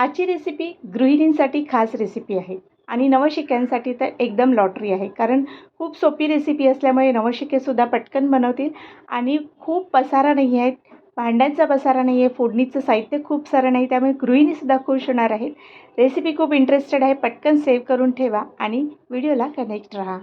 आजची रेसिपी गृहिणींसाठी खास रेसिपी आहे. आणि नवशिक्यांसाठी तर एकदम लॉटरी आहे. कारण खूप सोपी रेसिपी असल्यामुळे नवशिकेसुद्धा पटकन बनवतील. आणि खूप पसारा नाही आहेत. भांड्यांचा पसारा नाही आहे. फोडणीचं साहित्य खूप सारं नाही. त्यामुळे गृहिणीसुद्धा खुश होणार आहेत. रेसिपी खूप इंटरेस्टेड आहे. पटकन सेव्ह करून ठेवा. आणि व्हिडिओला कनेक्ट राहा.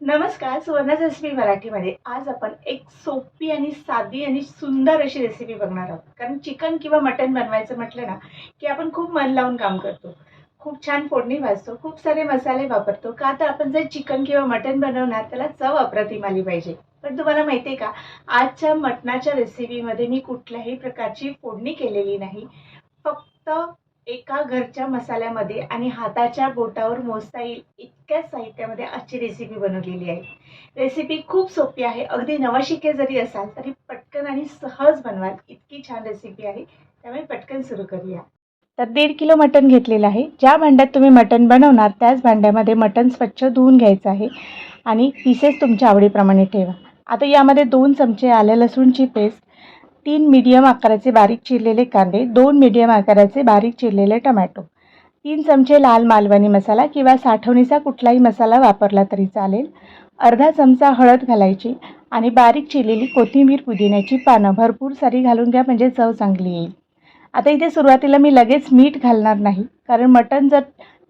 नमस्कार सुवर्णा रेसिपी मराठीमध्ये. आज आपण एक सोपी आणि साधी आणि सुंदर अशी रेसिपी बघणार आहोत. कारण चिकन किंवा मटण बनवायचं म्हटलं ना की आपण खूप मन लावून काम करतो. खूप छान फोडणी भाजतो खूप सारे मसाले वापरतो. का तर आपण जर चिकन किंवा मटण बनवणार त्याला चव अप्रतिम आली पाहिजे. पण तुम्हाला माहिती आहे का आजच्या मटणाच्या रेसिपीमध्ये मी कुठल्याही प्रकारची फोडणी केलेली नाही. फक्त एका घरच्या मसाल्यामध्ये आणि हाताच्या बोटावर मोजता येईल इतक्या साहित्यामध्ये आजची रेसिपी बनवलेली आहे. रेसिपी खूप सोपी आहे. अगदी नवाशिके जरी असाल तरी पटकन आणि सहज बनवाल. इतकी छान रेसिपी आहे. त्यामुळे पटकन सुरू करूया. तर दीड किलो मटण घेतलेलं आहे. ज्या भांड्यात तुम्ही मटण बनवणार त्याच भांड्यामध्ये मटण स्वच्छ धुवून घ्यायचं आहे आणि पीसेस तुमच्या आवडीप्रमाणे ठेवा. आता यामध्ये दोन चमचे आले लसूणची पेस्ट तीन मीडियम आकाराचे बारीक चिरलेले कांदे दोन मीडियम आकाराचे बारीक चिरलेले टमॅटो तीन चमचे लाल मालवणी मसाला किंवा साठवणीचा कुठलाही मसाला वापरला तरी चालेल. अर्धा चमचा हळद घालायची आणि बारीक चिरलेली कोथिंबीर पुदिन्याची पानं भरपूर सारी घालून घ्या म्हणजे चव चांगली येईल. आता इथे सुरुवातीला मी लगेच मीठ घालणार नाही कारण मटण जर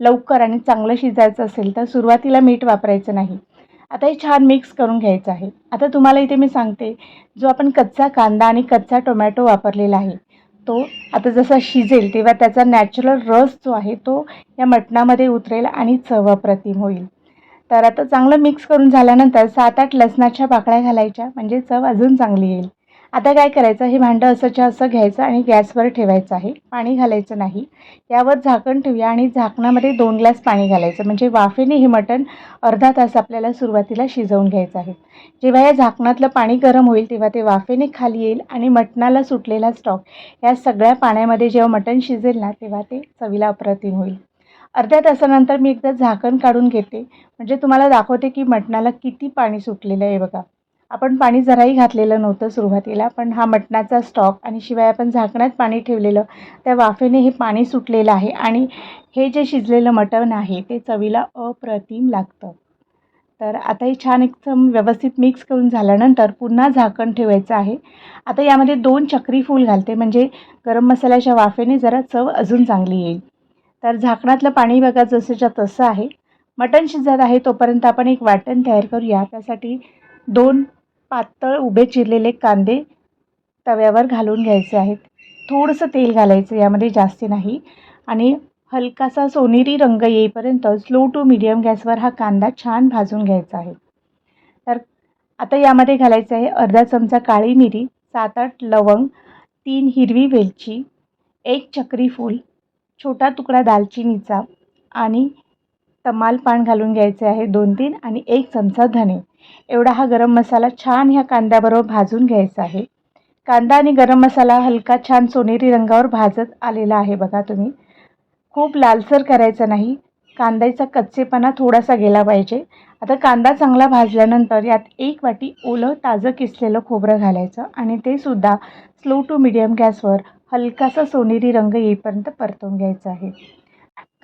लवकर आणि चांगलं शिजायचं असेल तर सुरुवातीला मीठ वापरायचं नाही. आता हे छान मिक्स करून घ्यायचं आहे. आता तुम्हाला इथे मी सांगते जो आपण कच्चा कांदा आणि कच्चा टोमॅटो वापरलेला आहे तो आता जसा शिजेल तेव्हा त्याचा नॅचरल रस जो आहे तो या मटणामध्ये उतरेल आणि चव अप्रतिम होईल. तर आता चांगलं मिक्स करून झाल्यानंतर सात आठ लसणाच्या पाकळ्या घालायच्या म्हणजे चव अजून चांगली येईल. आता काय करायचं? हे भांडं असंच्या असं घ्यायचं आणि गॅसवर ठेवायचं आहे. पाणी घालायचं नाही. यावर झाकण ठेवूया आणि झाकणामध्ये दोन ग्लास पाणी घालायचं. म्हणजे वाफेने हे मटण अर्धा तास आपल्याला सुरुवातीला शिजवून घ्यायचं आहे. जेव्हा या झाकणातलं पाणी गरम होईल तेव्हा ते वाफेने खाली येईल आणि मटणाला सुटलेला स्टॉक या सगळ्या पाण्यामध्ये जेव्हा मटण शिजेल ना तेव्हा ते चवीला अप्रतिम होईल. अर्ध्या तासानंतर मी एकदा झाकण काढून घेते. म्हणजे तुम्हाला दाखवते की मटणाला किती पाणी सुटलेलं आहे बघा. आपण पाणी जराही घातलेलं नव्हतं सुरुवातीला पण हा मटणाचा स्टॉक आणि शिवाय आपण झाकणात पाणी ठेवलेलं त्या वाफेने हे पाणी सुटलेलं आहे आणि हे जे शिजलेलं मटण आहे ते चवीला अप्रतिम लागतं. तर आता हे छान एकदम व्यवस्थित मिक्स करून झाल्यानंतर पुन्हा झाकण ठेवायचं आहे. आता यामध्ये दोन चक्री फूल घालते म्हणजे गरम मसाल्याच्या वाफेने जरा चव अजून चांगली येईल. तर झाकणातलं पाणी बघा जसंच्या तसं आहे. मटण शिजत आहे तोपर्यंत आपण एक वाटण तयार करूया. त्यासाठी दोन पातळ उभे चिरलेले कांदे तव्यावर घालून घ्यायचे आहेत. थोडंसं तेल घालायचं यामध्ये जास्त नाही. आणि हलकासा सोनेरी रंग येईपर्यंत स्लो टू मिडियम गॅसवर हा कांदा छान भाजून घ्यायचा आहे. तर आता यामध्ये घालायचं आहे अर्धा चमचा काळी मिरी सात आठ लवंग तीन हिरवी वेलची एक चक्री फूल छोटा तुकडा दालचिनीचा आणि तमालपान घालून घ्यायचे आहे दोन तीन आणि एक चमचा धने एवढा हा गरम मसाला छान ह्या कांद्याबरोबर भाजून घ्यायचा आहे. कांदा आणि गरम मसाला हलका छान सोनेरी रंगावर भाजत आलेला आहे बघा तुम्ही. खूप लालसर करायचं नाही. कांद्याचा कच्चेपणा थोडासा गेला पाहिजे. आता कांदा चांगला भाजल्यानंतर यात एक वाटी ओलं ताजं किसलेलं खोबरं घालायचं आणि ते सुद्धा स्लो टू मिडियम गॅसवर हलकासा सोनेरी रंग येईपर्यंत परतवून घ्यायचा आहे.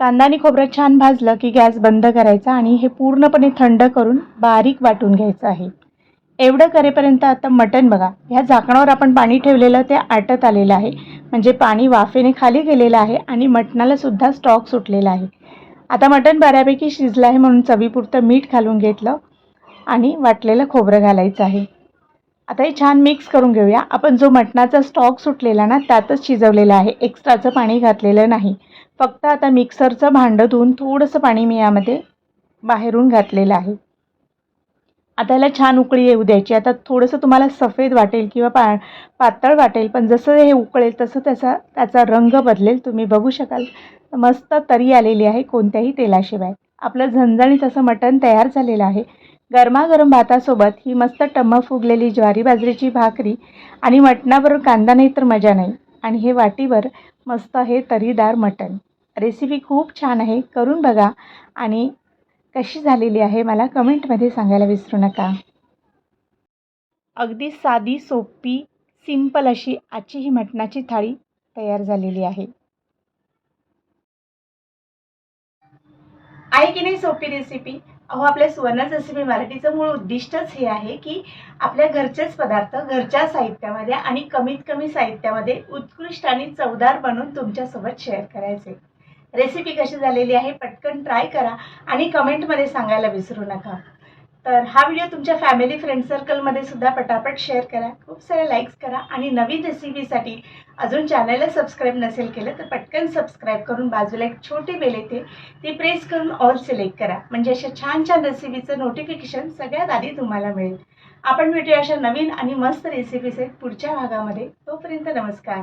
कांदा आणि खोबरं छान भाजलं की गॅस बंद करायचा आणि हे पूर्णपणे थंड करून बारीक वाटून घ्यायचं आहे. एवढं करेपर्यंत आता मटण बघा. ह्या झाकणावर आपण पाणी ठेवलेलं ते आटत आलेलं आहे. म्हणजे पाणी वाफेने खाली गेलेलं आहे आणि मटणाला सुद्धा स्टॉक सुटलेला आहे. आता मटण बऱ्यापैकी शिजलं आहे म्हणून चवीपुरतं मीठ घालून घेतलं आणि वाटलेलं खोबरं घालायचं आहे. आता हे छान मिक्स करून घेऊया. आपण जो मटणाचा स्टॉक सुटलेला ना त्यातच शिजवलेला आहे. एक्स्ट्राचं पाणी घातलेलं नाही. फक्त आता मिक्सरचं भांडं धुवून थोडंसं पाणी मी यामध्ये बाहेरून घातलेलं आहे. आता याला छान उकळी येऊ द्यायची. आता थोडंसं तुम्हाला सफेद वाटेल किंवा पा पातळ वाटेल पण जसं हे उकळेल तसं त्याचा त्याचा रंग बदलेल. तुम्ही बघू शकाल. मस्त तरी आलेली आहे कोणत्याही तेलाशिवाय. आपलं झणझणीत असं मटण तयार झालेलं आहे. गरमागरम भातासोबत ही मस्त टम्म फुगलेली ज्वारी बाजरीची भाकरी आणि मटणाबरोबर कांदा नाही तर मजा नाही. आणि हे वाटीवर मस्त आहे तरीदार मटण. रेसिपी खूप छान आहे करून बघा. आणि कशी झालेली आहे मला कमेंटमध्ये सांगायला विसरू नका. अगदी साधी सोपी सिंपल अशी आजची ही मटणाची थाळी तयार झालेली आहे. आहे की नाही सोपी रेसिपी अहो आपल्या सुवर्णच रेसिपी मराठीचं मूळ उद्दिष्टच हे आहे की आपल्या घरचेच पदार्थ घरच्या साहित्यामध्ये आणि कमीत कमी साहित्यामध्ये उत्कृष्ट आणि चवदार बनवून तुमच्यासोबत शेअर करायचे. रेसिपी कशी झालेली आहे पटकन ट्राय करा आणि कमेंटमध्ये सांगायला विसरू नका. तर हा व्हिडिओ तुमच्या फॅमिली फ्रेंड सर्कलमध्ये सुद्धा पटापट शेअर करा. खूप सारे लाईक्स करा आणि नवीन रेसिपीसाठी अजून चॅनलला सबस्क्राईब नसेल केलं तर पटकन सबस्क्राईब करून बाजूला एक छोटी बेल येते. ती प्रेस करून ऑल सिलेक्ट करा. म्हणजे अशा छान छान रेसिपीचं नोटिफिकेशन सगळ्यात आधी तुम्हाला मिळेल. आपण भेटूया अशा नवीन आणि मस्त रेसिपीचे पुढच्या भागामध्ये. तोपर्यंत नमस्कार.